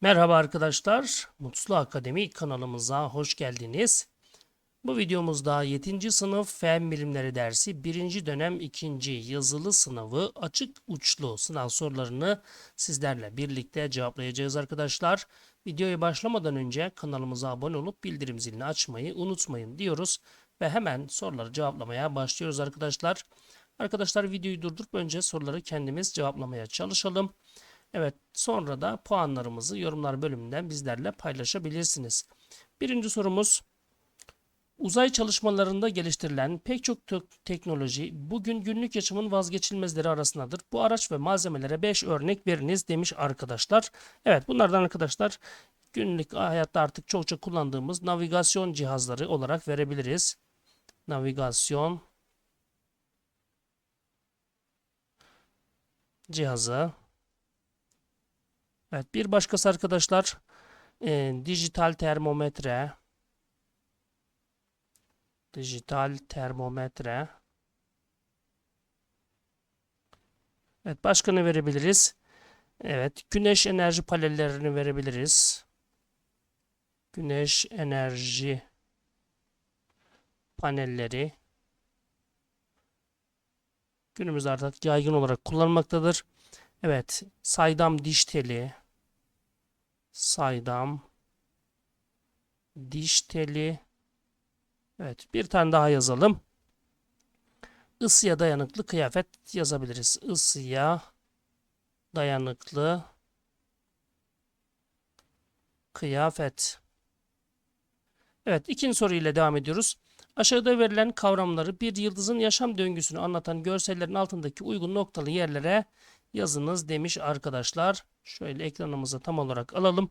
Merhaba arkadaşlar, Mutlu Akademi kanalımıza hoş geldiniz. Bu videomuzda 7. sınıf Fen Bilimleri dersi 1. dönem 2. yazılı sınavı açık uçlu sınav sorularını sizlerle birlikte cevaplayacağız arkadaşlar. Videoya başlamadan önce kanalımıza abone olup bildirim zilini açmayı unutmayın diyoruz ve hemen soruları cevaplamaya başlıyoruz arkadaşlar. Arkadaşlar videoyu durdurup önce soruları kendimiz cevaplamaya çalışalım. Evet, sonra da puanlarımızı yorumlar bölümünden bizlerle paylaşabilirsiniz. Birinci sorumuz, uzay çalışmalarında geliştirilen pek çok te- teknoloji bugün günlük yaşamın vazgeçilmezleri arasındadır. Bu araç ve malzemelere 5 örnek veriniz demiş arkadaşlar. Evet, bunlardan arkadaşlar günlük hayatta artık çokça kullandığımız navigasyon cihazları olarak verebiliriz. Navigasyon cihazı. Evet bir başkası arkadaşlar e, dijital termometre dijital termometre Evet başka ne verebiliriz? Evet güneş enerji panellerini verebiliriz. Güneş enerji panelleri günümüzde artık yaygın olarak kullanılmaktadır. Evet, saydam diş teli, saydam diş teli. Evet, bir tane daha yazalım. Isıya dayanıklı kıyafet yazabiliriz. Isıya dayanıklı kıyafet. Evet, ikinci soru ile devam ediyoruz. Aşağıda verilen kavramları bir yıldızın yaşam döngüsünü anlatan görsellerin altındaki uygun noktalı yerlere yazınız demiş arkadaşlar. Şöyle ekranımızı tam olarak alalım.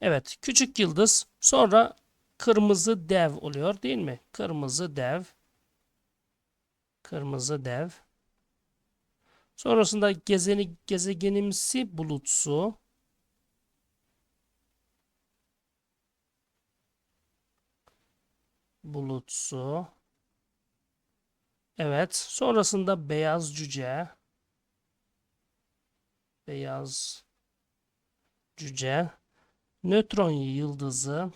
Evet küçük yıldız sonra kırmızı dev oluyor değil mi? Kırmızı dev. Kırmızı dev. Sonrasında gezeni, gezegenimsi bulutsu. Bulutsu. Evet. Sonrasında beyaz cüce. Beyaz cüce. Nötron yıldızı.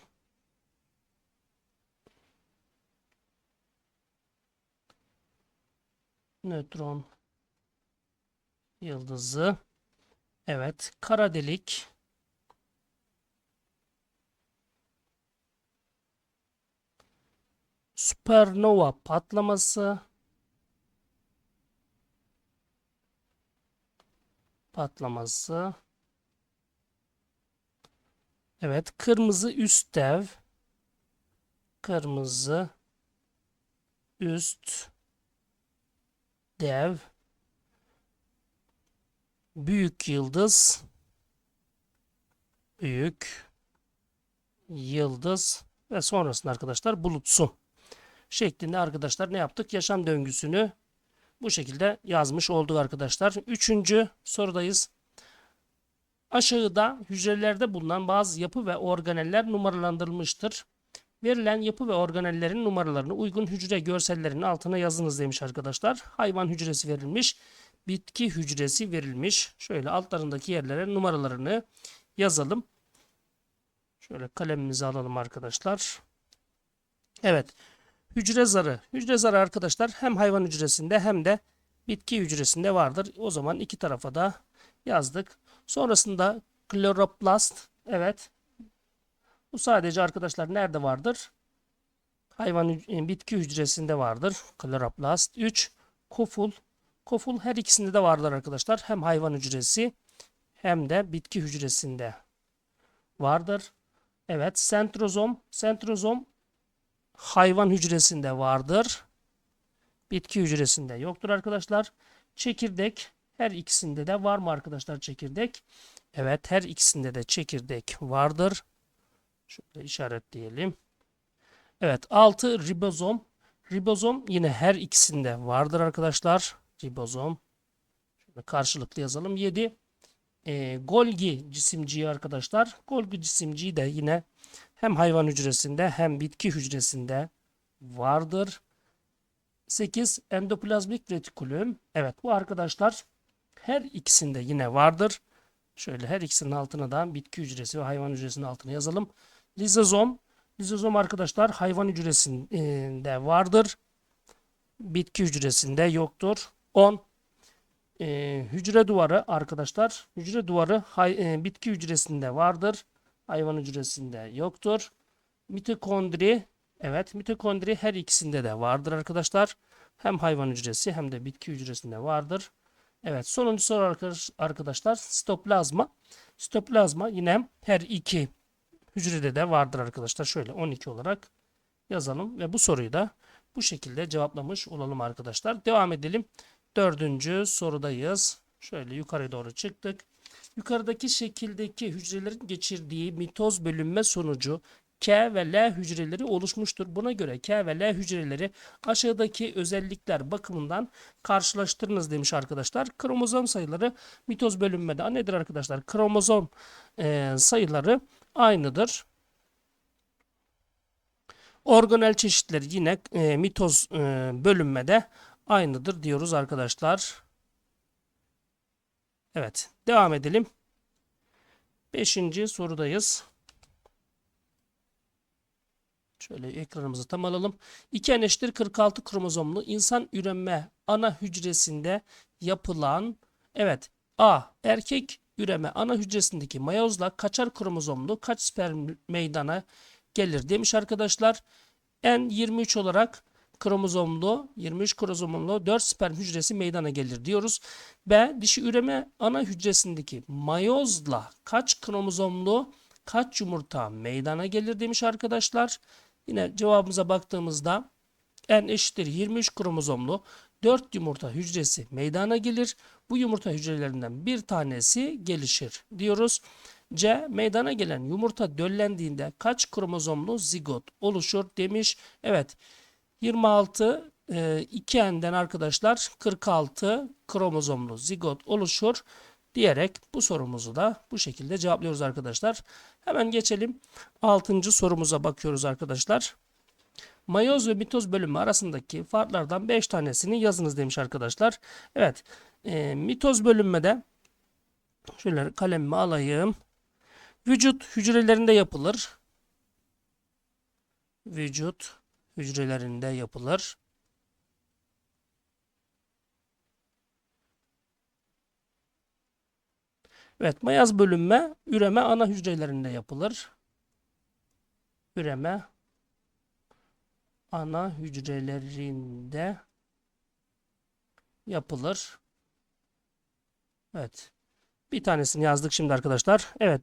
Nötron yıldızı. Evet. Kara delik. Süpernova patlaması. Patlaması. Evet. Kırmızı üst dev. Kırmızı üst dev. Büyük yıldız. Büyük yıldız ve sonrasında arkadaşlar bulutsu şeklinde arkadaşlar ne yaptık? Yaşam döngüsünü bu şekilde yazmış olduk arkadaşlar. Üçüncü sorudayız. Aşağıda hücrelerde bulunan bazı yapı ve organeller numaralandırılmıştır. Verilen yapı ve organellerin numaralarını uygun hücre görsellerinin altına yazınız demiş arkadaşlar. Hayvan hücresi verilmiş. Bitki hücresi verilmiş. Şöyle altlarındaki yerlere numaralarını yazalım. Şöyle kalemimizi alalım arkadaşlar. Evet. Hücre zarı. Hücre zarı arkadaşlar hem hayvan hücresinde hem de bitki hücresinde vardır. O zaman iki tarafa da yazdık. Sonrasında kloroplast. Evet. Bu sadece arkadaşlar nerede vardır? Hayvan hü- bitki hücresinde vardır. Kloroplast. 3. Koful. Koful her ikisinde de vardır arkadaşlar. Hem hayvan hücresi hem de bitki hücresinde vardır. Evet, sentrozom. Sentrozom hayvan hücresinde vardır. Bitki hücresinde yoktur arkadaşlar. Çekirdek her ikisinde de var mı arkadaşlar çekirdek? Evet, her ikisinde de çekirdek vardır. Şöyle işaretleyelim. Evet, 6 ribozom. Ribozom yine her ikisinde vardır arkadaşlar. Ribozom. Şöyle karşılıklı yazalım. 7 e, Golgi cisimciği arkadaşlar. Golgi cisimciği de yine hem hayvan hücresinde hem bitki hücresinde vardır. 8 endoplazmik retikulum. Evet bu arkadaşlar her ikisinde yine vardır. Şöyle her ikisinin altına da bitki hücresi ve hayvan hücresinin altına yazalım. Lizozom. Lizozom arkadaşlar hayvan hücresinde vardır. Bitki hücresinde yoktur. 10. Ee, hücre duvarı arkadaşlar. Hücre duvarı hay- e, bitki hücresinde vardır. Hayvan hücresinde yoktur. Mitokondri. Evet mitokondri her ikisinde de vardır arkadaşlar. Hem hayvan hücresi hem de bitki hücresinde vardır. Evet sonuncu soru arkadaş- arkadaşlar sitoplazma. Sitoplazma yine her iki hücrede de vardır arkadaşlar. Şöyle 12 olarak yazalım ve bu soruyu da bu şekilde cevaplamış olalım arkadaşlar. Devam edelim. Dördüncü sorudayız. Şöyle yukarı doğru çıktık. Yukarıdaki şekildeki hücrelerin geçirdiği mitoz bölünme sonucu K ve L hücreleri oluşmuştur. Buna göre K ve L hücreleri aşağıdaki özellikler bakımından karşılaştırınız demiş arkadaşlar. Kromozom sayıları mitoz bölünmede nedir arkadaşlar? Kromozom e, sayıları aynıdır. Organel çeşitleri yine e, mitoz e, bölünmede aynıdır diyoruz arkadaşlar. Evet, devam edelim. Beşinci sorudayız. Şöyle ekranımızı tam alalım. 2 n eşittir 46 kromozomlu insan üreme ana hücresinde yapılan evet A erkek üreme ana hücresindeki mayozla kaçar kromozomlu kaç sperm meydana gelir demiş arkadaşlar. N 23 olarak kromozomlu 23 kromozomlu 4 sperm hücresi meydana gelir diyoruz. B dişi üreme ana hücresindeki mayozla kaç kromozomlu kaç yumurta meydana gelir demiş arkadaşlar. Yine cevabımıza baktığımızda N eşittir 23 kromozomlu 4 yumurta hücresi meydana gelir. Bu yumurta hücrelerinden bir tanesi gelişir diyoruz. C meydana gelen yumurta döllendiğinde kaç kromozomlu zigot oluşur demiş. Evet 26 e, 2N'den arkadaşlar 46 kromozomlu zigot oluşur diyerek bu sorumuzu da bu şekilde cevaplıyoruz arkadaşlar. Hemen geçelim 6. sorumuza bakıyoruz arkadaşlar. Mayoz ve mitoz bölümü arasındaki farklardan 5 tanesini yazınız demiş arkadaşlar. Evet e, mitoz bölünmede şöyle kalemimi alayım. Vücut hücrelerinde yapılır. Vücut hücrelerinde yapılır. Evet, mayaz bölünme, üreme ana hücrelerinde yapılır. Üreme ana hücrelerinde yapılır. Evet. Bir tanesini yazdık şimdi arkadaşlar. Evet.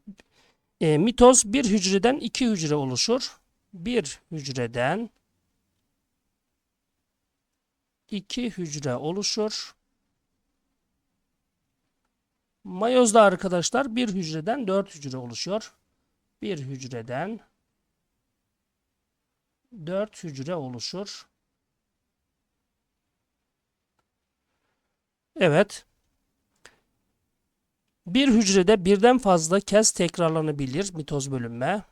E, mitoz bir hücreden iki hücre oluşur. Bir hücreden iki hücre oluşur. Mayozda arkadaşlar bir hücreden dört hücre oluşuyor. Bir hücreden dört hücre oluşur. Evet. Bir hücrede birden fazla kez tekrarlanabilir mitoz bölünme.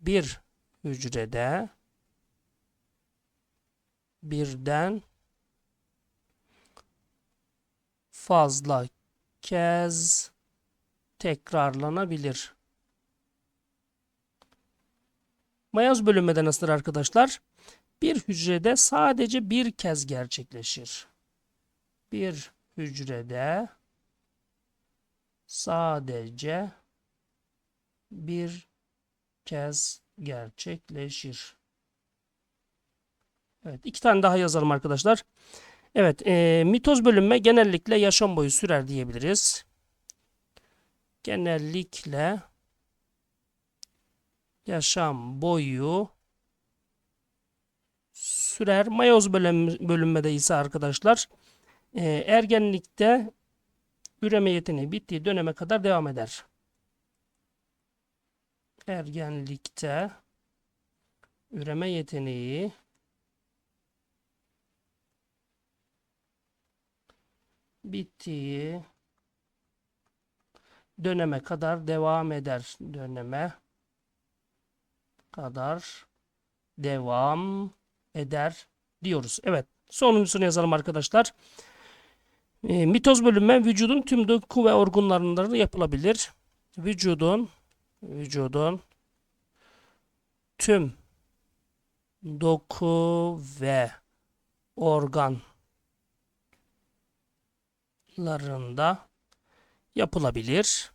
Bir hücrede birden fazla kez tekrarlanabilir. Mayaz bölünmede nasıldır arkadaşlar? Bir hücrede sadece bir kez gerçekleşir. Bir hücrede sadece bir kez gerçekleşir. Evet, iki tane daha yazalım arkadaşlar. Evet, e, mitoz bölünme genellikle yaşam boyu sürer diyebiliriz. Genellikle yaşam boyu sürer. Mayoz bölünmede ise arkadaşlar e, ergenlikte üreme yeteneği bittiği döneme kadar devam eder. Ergenlikte üreme yeteneği bittiği döneme kadar devam eder. Döneme kadar devam eder diyoruz. Evet. Sonuncusunu yazalım arkadaşlar. E, mitoz bölünme vücudun tüm doku ve organlarında da yapılabilir. Vücudun vücudun tüm doku ve organlarında yapılabilir.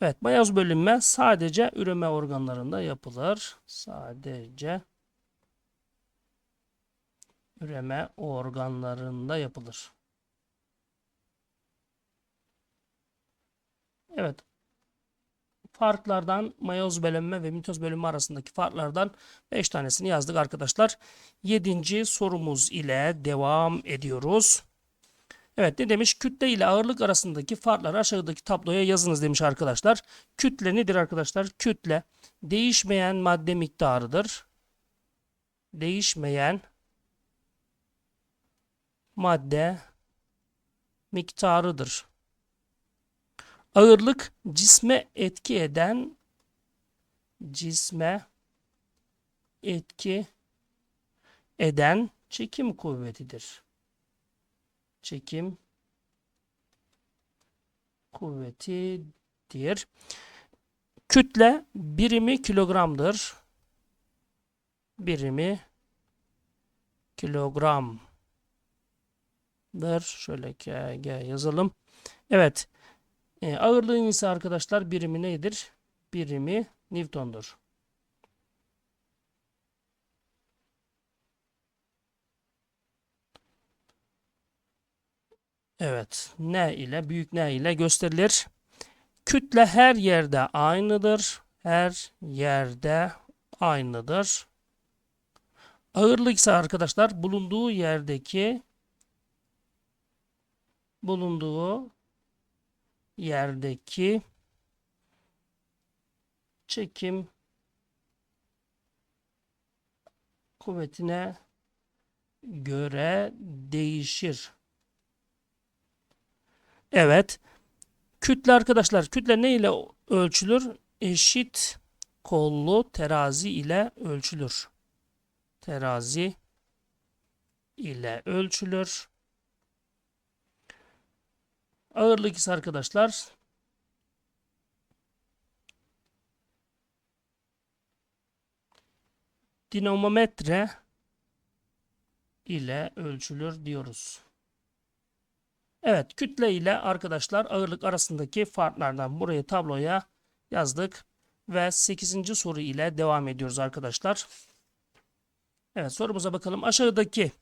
Evet, mayoz bölünme sadece üreme organlarında yapılır. Sadece üreme organlarında yapılır. Evet. Farklardan mayoz bölünme ve mitoz bölünme arasındaki farklardan 5 tanesini yazdık arkadaşlar. 7. sorumuz ile devam ediyoruz. Evet ne demiş? Kütle ile ağırlık arasındaki farkları aşağıdaki tabloya yazınız demiş arkadaşlar. Kütle nedir arkadaşlar? Kütle değişmeyen madde miktarıdır. Değişmeyen madde miktarıdır. Ağırlık cisme etki eden cisme etki eden çekim kuvvetidir. Çekim kuvvetidir. Kütle birimi kilogramdır. Birimi kilogramdır. Şöyle KG yazalım. Evet. E, ağırlığın ise arkadaşlar birimi nedir? Birimi Newton'dur. Evet. Ne ile? Büyük ne ile gösterilir? Kütle her yerde aynıdır. Her yerde aynıdır. Ağırlık ise arkadaşlar bulunduğu yerdeki bulunduğu yerdeki çekim kuvvetine göre değişir. Evet. Kütle arkadaşlar. Kütle ne ile ölçülür? Eşit kollu terazi ile ölçülür. Terazi ile ölçülür. Ağırlık ise arkadaşlar dinamometre ile ölçülür diyoruz. Evet kütle ile arkadaşlar ağırlık arasındaki farklardan burayı tabloya yazdık. Ve 8. soru ile devam ediyoruz arkadaşlar. Evet sorumuza bakalım. Aşağıdaki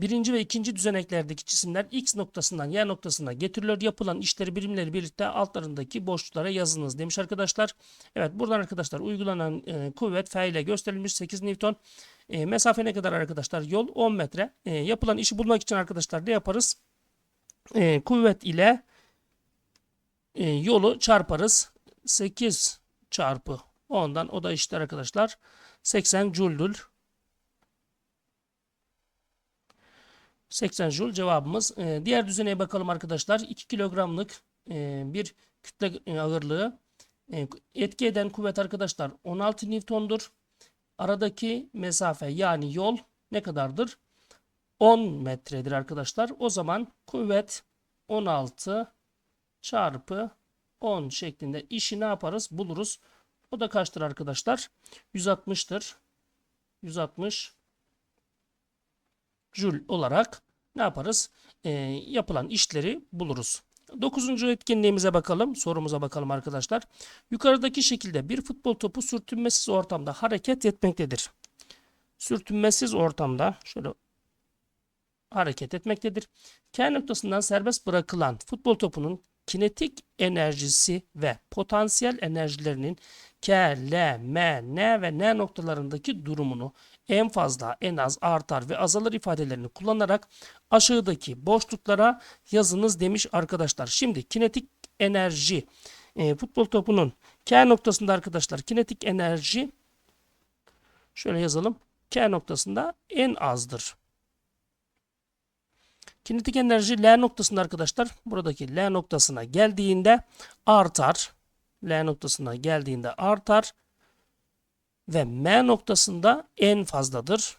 birinci ve ikinci düzeneklerdeki cisimler X noktasından Y noktasına getirilir. Yapılan işleri birimleri birlikte altlarındaki boşluklara yazınız demiş arkadaşlar. Evet buradan arkadaşlar uygulanan e, kuvvet F ile gösterilmiş 8 Newton. E, mesafe ne kadar arkadaşlar? Yol 10 metre. E, yapılan işi bulmak için arkadaşlar ne yaparız? e, kuvvet ile e, yolu çarparız. 8 çarpı 10'dan o da işte arkadaşlar 80 joule'dur. 80 joule cevabımız. E, diğer düzeneye bakalım arkadaşlar. 2 kilogramlık e, bir kütle e, ağırlığı e, etki eden kuvvet arkadaşlar 16 Newton'dur. Aradaki mesafe yani yol ne kadardır? 10 metredir arkadaşlar. O zaman kuvvet 16 çarpı 10 şeklinde işi ne yaparız? Buluruz. O da kaçtır arkadaşlar? 160'tır. 160 jül olarak ne yaparız? Ee, yapılan işleri buluruz. Dokuzuncu etkinliğimize bakalım. Sorumuza bakalım arkadaşlar. Yukarıdaki şekilde bir futbol topu sürtünmesiz ortamda hareket etmektedir. Sürtünmesiz ortamda şöyle hareket etmektedir. K noktasından serbest bırakılan futbol topunun kinetik enerjisi ve potansiyel enerjilerinin K, L, M, N ve N noktalarındaki durumunu en fazla, en az, artar ve azalır ifadelerini kullanarak aşağıdaki boşluklara yazınız demiş arkadaşlar. Şimdi kinetik enerji e, futbol topunun K noktasında arkadaşlar kinetik enerji şöyle yazalım. K noktasında en azdır. Kinetik enerji L noktasında arkadaşlar buradaki L noktasına geldiğinde artar. L noktasına geldiğinde artar. Ve M noktasında en fazladır.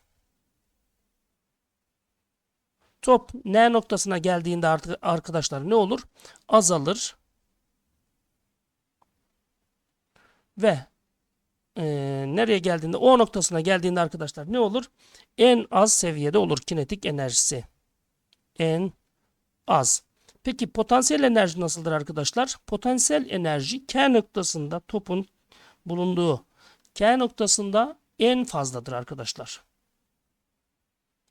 Top N noktasına geldiğinde artık arkadaşlar ne olur? Azalır. Ve e, nereye geldiğinde O noktasına geldiğinde arkadaşlar ne olur? En az seviyede olur kinetik enerjisi. En az. Peki potansiyel enerji nasıldır arkadaşlar? Potansiyel enerji K noktasında topun bulunduğu K noktasında en fazladır arkadaşlar.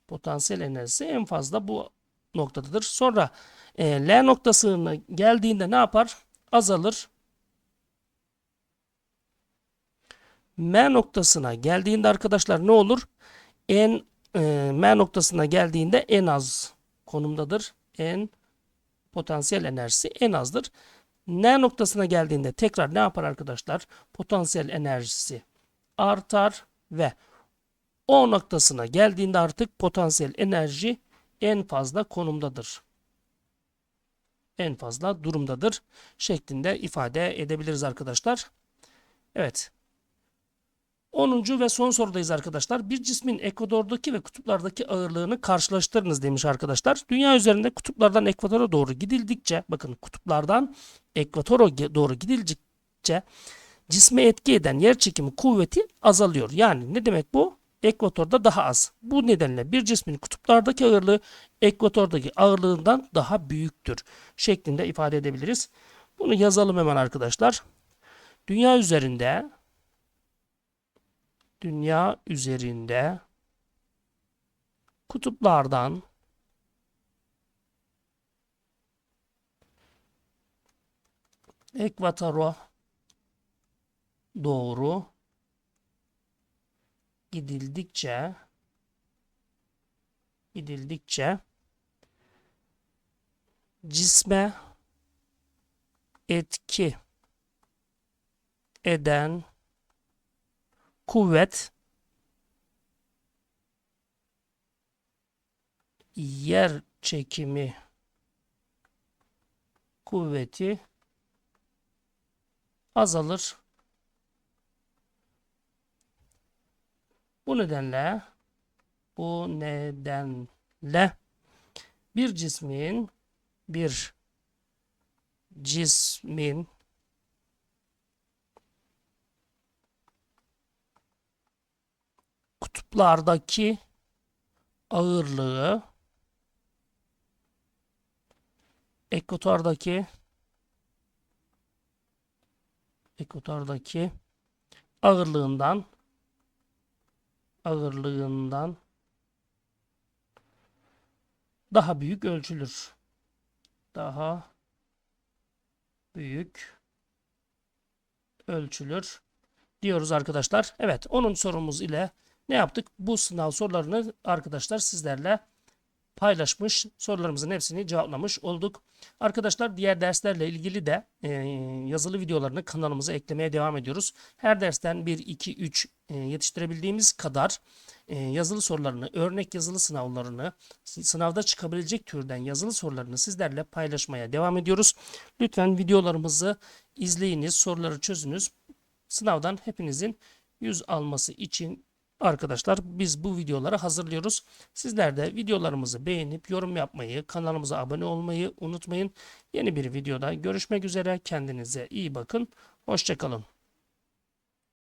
Potansiyel enerjisi en fazla bu noktadadır. Sonra e, L noktasına geldiğinde ne yapar? Azalır. M noktasına geldiğinde arkadaşlar ne olur? En e, M noktasına geldiğinde en az konumdadır. En potansiyel enerjisi en azdır. N noktasına geldiğinde tekrar ne yapar arkadaşlar? Potansiyel enerjisi artar ve O noktasına geldiğinde artık potansiyel enerji en fazla konumdadır. En fazla durumdadır şeklinde ifade edebiliriz arkadaşlar. Evet. 10. ve son sorudayız arkadaşlar. Bir cismin ekvadordaki ve kutuplardaki ağırlığını karşılaştırınız demiş arkadaşlar. Dünya üzerinde kutuplardan ekvatora doğru gidildikçe, bakın kutuplardan ekvatora doğru gidildikçe cisme etki eden yer çekimi kuvveti azalıyor. Yani ne demek bu? Ekvatorda daha az. Bu nedenle bir cismin kutuplardaki ağırlığı ekvatordaki ağırlığından daha büyüktür şeklinde ifade edebiliriz. Bunu yazalım hemen arkadaşlar. Dünya üzerinde dünya üzerinde kutuplardan ekvatora doğru gidildikçe gidildikçe cisme etki eden kuvvet yer çekimi kuvveti azalır. Bu nedenle bu nedenle bir cismin bir cismin kutuplardaki ağırlığı ekvatordaki ekvatordaki ağırlığından ağırlığından daha büyük ölçülür. Daha büyük ölçülür diyoruz arkadaşlar. Evet 10. sorumuz ile ne yaptık? Bu sınav sorularını arkadaşlar sizlerle paylaşmış. Sorularımızın hepsini cevaplamış olduk. Arkadaşlar diğer derslerle ilgili de e, yazılı videolarını kanalımıza eklemeye devam ediyoruz. Her dersten 1, 2, 3 e, yetiştirebildiğimiz kadar e, yazılı sorularını, örnek yazılı sınavlarını, sınavda çıkabilecek türden yazılı sorularını sizlerle paylaşmaya devam ediyoruz. Lütfen videolarımızı izleyiniz, soruları çözünüz. Sınavdan hepinizin 100 alması için Arkadaşlar biz bu videoları hazırlıyoruz. Sizler de videolarımızı beğenip yorum yapmayı, kanalımıza abone olmayı unutmayın. Yeni bir videoda görüşmek üzere. Kendinize iyi bakın. Hoşçakalın.